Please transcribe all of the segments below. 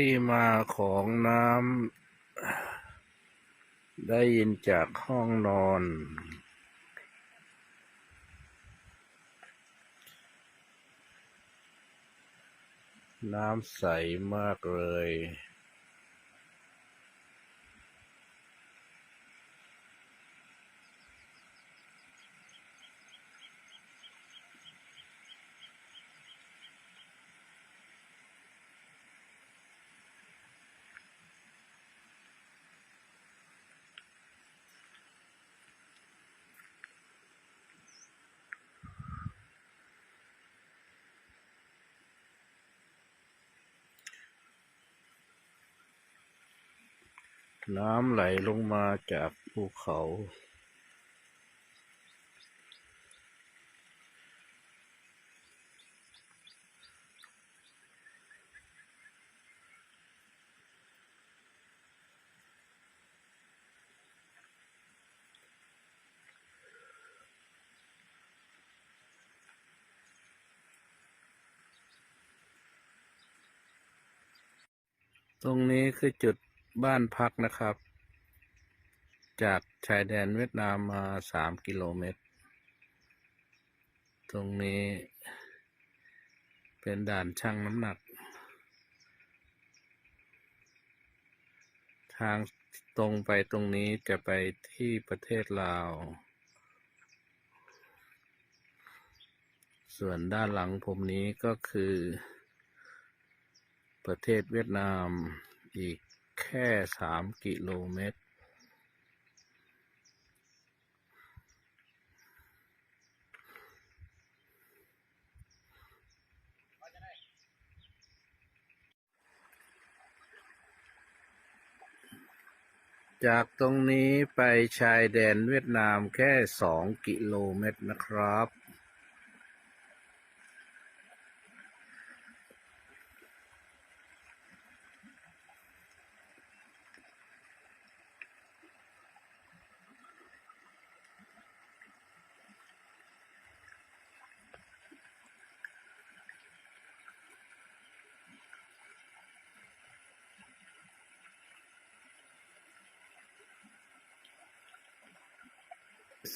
ที่มาของน้ำได้ยินจากห้องนอน น้ำใสมากเลย น้ำไหลลงมาจากภูเขา ตรงนี้คือจุด บ้านพักนะครับ จากชายแดนเวียดนามมาสามกิโลเมตร ตรงนี้ เป็นด่านชั่งน้ำหนัก ทางตรงไปตรงนี้จะไปที่ประเทศลาว ส่วนด้านหลังผมนี้ก็คือ ประเทศเวียดนามอีก แค่สามกิโลเมตร จากตรงนี้ไปชายแดนเวียดนามแค่สองกิโลเมตรนะครับ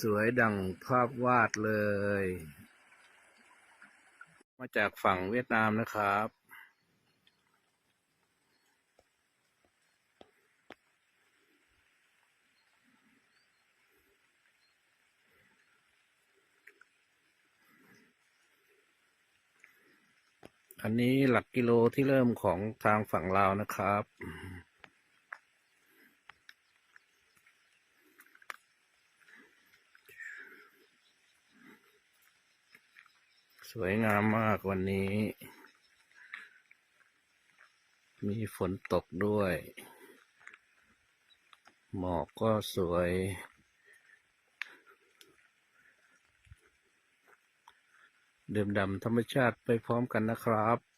สวยดังภาพวาดเลย มาจากฝั่งเวียดนามนะครับอันนี้หลักกิโลที่เริ่มของทางฝั่งลาวนะครับ สวยงามมากวันนี้ มีฝนตกด้วย หมอกก็สวย เดิมดำธรรมชาติไปพร้อมกันนะครับ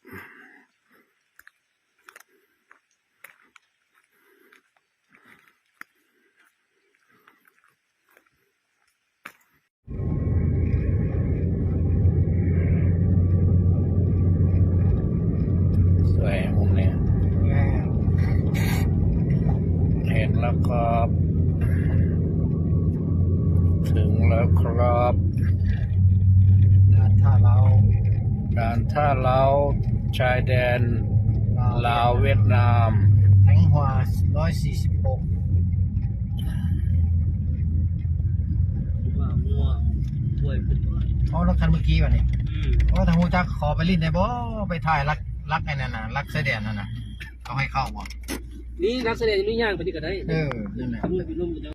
เห็นแล้วครับ ถึงแล้วครับด่านท่าเราด่านท่าเล้าชายแดน ลาวเวียดนามแทงหัวร้อยสี่สิบหกว่ามั่วป่วยเป็นว่าอ๋อรถคันเมื่อกี้วะเนี่ยอืมเพราะทางหูจักขอไปลิ้นได้บ่ไปถ่ายรักรักไอ้นั่นน่ะรักเสด็จนั่นน่ะเขาให้เข้าบ่ นี่นักแสดงนี่ย่างไปที่ก็ได้เออ นั่นแหละ ทำเงินเป็นร่มอยู่แล้ว